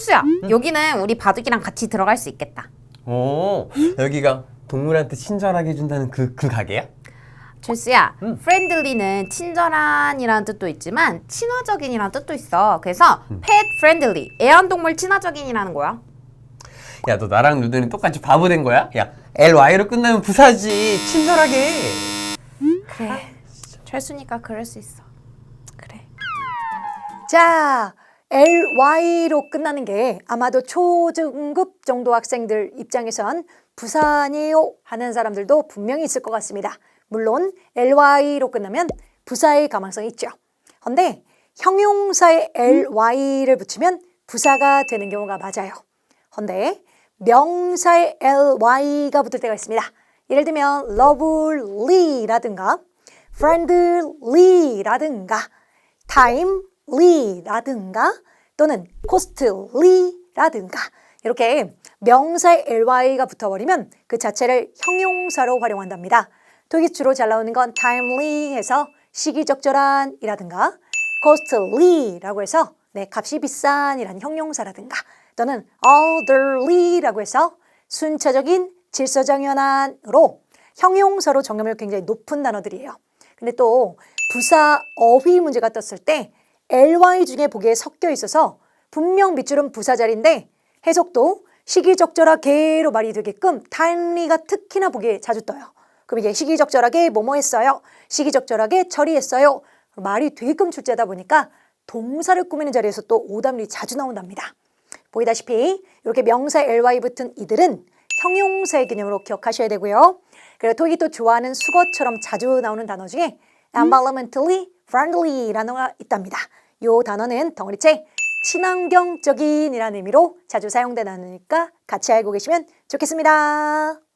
철수야, 여기는 우리 바둑이랑 같이 들어갈 수 있겠다. 오, 여기가 동물한테 친절하게 해준다는 그, 그 가게야? 철수야, 음. friendly는 친절한이라는 뜻도 있지만 친화적인이라는 뜻도 있어. 그래서 pet friendly, 애완동물 친화적인이라는 거야. 야, 너 나랑 누드는 똑같이 바보 된 거야? 야, LY로 끝나면 부사지. 친절하게. 그래, 철수니까 그럴 수 있어. 그래. 자, LY로 끝나는 게 아마도 초중급 정도 학생들 입장에선 부산이요 하는 사람들도 분명히 있을 것 같습니다. 물론 LY로 끝나면 부사의 가망성이 있죠. 근데 형용사에 LY를 붙이면 부사가 되는 경우가 맞아요. 근데 명사에 LY가 붙을 때가 있습니다. 예를 들면 lovely라든가 friendly라든가 timely라든가 또는 costly라든가 이렇게 명사에 ly가 붙어버리면 그 자체를 형용사로 활용한답니다. 독일 주로 잘 나오는 건 timely해서 시기적절한 이라든가 costly라고 해서 네, 값이 비싼 이라는 형용사라든가 또는 elderly라고 해서 순차적인 질서정연한으로 형용사로 정념률 굉장히 높은 단어들이에요. 근데 또 부사 어휘 문제가 떴을 때 ly 중에 보기에 섞여 있어서 분명 밑줄은 부사 자리인데 해석도 시기적절하게로 말이 되게끔 timely가 특히나 보기에 자주 떠요. 그럼 이게 시기적절하게 뭐뭐 했어요. 시기적절하게 처리했어요. 말이 되게끔 출제하다 보니까 동사를 꾸미는 자리에서 또 오답률이 자주 나온답니다. 보이다시피 이렇게 명사 ly 붙은 이들은 형용사의 개념으로 기억하셔야 되고요. 그리고 토익이 또 좋아하는 수거처럼 자주 나오는 단어 중에 environmentally friendly라는 가 있답니다. 이 단어는 덩어리째 친환경적인이라는 의미로 자주 사용되는 단어니까 같이 알고 계시면 좋겠습니다.